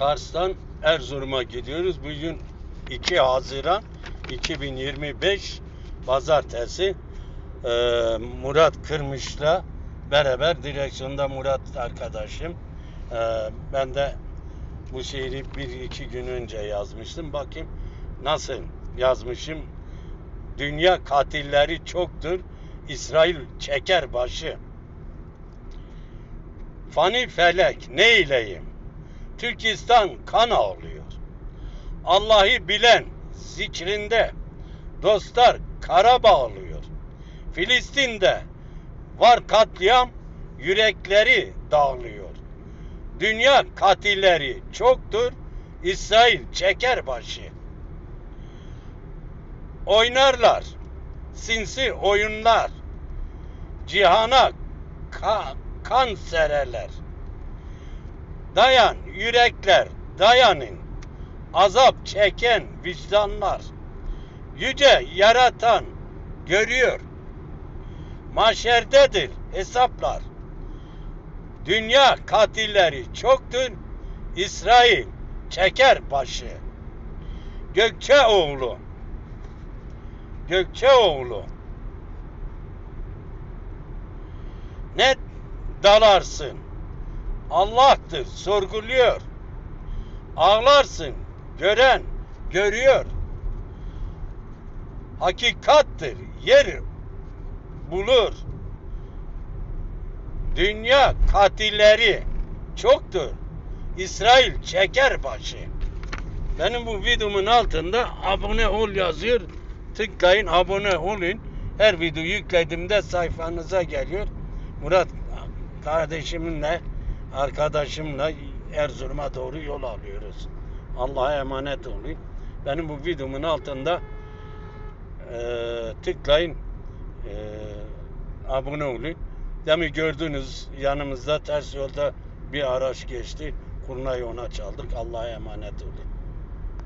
Kars'tan Erzurum'a gidiyoruz. Bugün 2 Haziran 2025 Pazartesi. Ee, Murat Kırmış'la beraber direksiyonda Murat arkadaşım. Ee, ben de bu şiiri bir iki gün önce yazmıştım. Bakayım nasıl yazmışım. Dünya katilleri çoktur. İsrail çeker başı. Fani felek ne eyleyim? Türkistan kan ağlıyor. Allah'ı bilen zikrinde dostlar kara bağlıyor. Filistin'de var katliam yürekleri dağılıyor. Dünya katilleri çoktur. İsrail çeker başı. Oynarlar sinsi oyunlar. Cihana ka- kan sererler. Dayan yürekler, dayanın. Azap çeken vicdanlar. Yüce yaratan görüyor. Maşerdedir hesaplar. Dünya katilleri çoktur. İsrail çeker başı. Gökçe oğlu. Gökçe oğlu. Ne dalarsın? Allah'tır sorguluyor. Ağlarsın gören görüyor. Hakikattir yer bulur. Dünya katilleri çoktur. İsrail çeker başı. Benim bu videomun altında abone ol yazıyor. Tıklayın abone olun. Her video yüklediğimde sayfanıza geliyor. Murat kardeşimle arkadaşımla Erzurum'a doğru yol alıyoruz. Allah'a emanet olun. Benim bu videomun altında eee, tıklayın eee, abone olun. Demin gördünüz yanımızda ters yolda bir araç geçti. Kurnayı ona çaldık. Allah'a emanet olun.